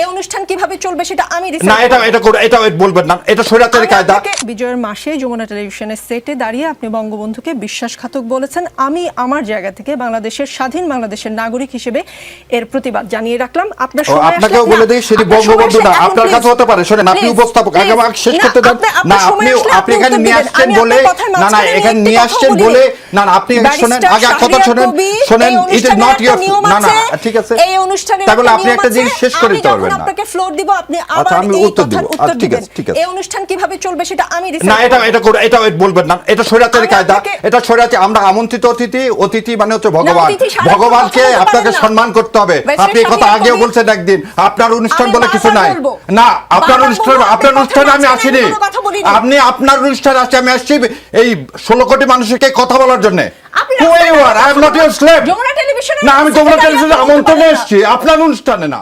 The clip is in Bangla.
এই অনুষ্ঠান কীভাবে চলবে সেটা আমি না এটা এটা এটা বলবেন না। এটা স্বৈরাচারী কায়দা। বিজয়ের মাসে যমুনা টেলিভিশনের সেটে দাঁড়িয়ে আপনি বঙ্গবন্ধুকে বিশ্বাসঘাতক বলেছেন। আমি আমার জায়গা থেকে বাংলাদেশের স্বাধীন বাংলাদেশের নাগরিক হিসেবে এর প্রতিবাদ জানিয়ে রাখলাম। আপনার সময় আপনাকেও বলে দিই সেটি বঙ্গবন্ধু না আপনার কাছে হতে পারে। শোনেন আপনি উপস্থাপক আগে আমাকে শেষ করতে দেন। না আপনি আপনি এখানে নিয়ে আসছেন বলে না না এখানে নিয়ে আসছেন বলে। না না আপনি শোনেন আগে কথা শোনেন শোনেন ইট ইজ নট নিয়ম না না ঠিক আছে। এই অনুষ্ঠানের তাহলে আপনি একটা জিনিস শেষ করে দিতে পারবেন না আপনাকে ফ্লোর দিব আপনি আচ্ছা, আবার আমি উত্তর দিব। আচ্ছা, ঠিক আছে, ঠিক আছে। এই অনুষ্ঠান কীভাবে চলবে সেটা আমি না এটা। এটা এটা বলবেন না এটা স্বৈরাচারী কায়দা এটা স্বৈরাচারী আমরা আমন্ত্রিত অতিথি অতিথি মানে হচ্ছে ভগবান ভগবানকে আপনাকে। সম্মান করতে হবে আপনি এই কথা আগেও বলছেন একদিন আপনার অনুষ্ঠান বলে কিছু নাই। না আপনার অনুষ্ঠান আপনার আপনি অনুষ্ঠানে আমি আসিনি। আপনি আপনার অনুষ্ঠানে আসছি আমি আসছি এই ষোলো কোটি মানুষকে কথা বলার জন্য not your slave. যমুনা টেলিভিশনে না আমি জানিয়ে টেলিভিশনে আমন্ত্রণে। এসেছি আপনার অনুষ্ঠানে না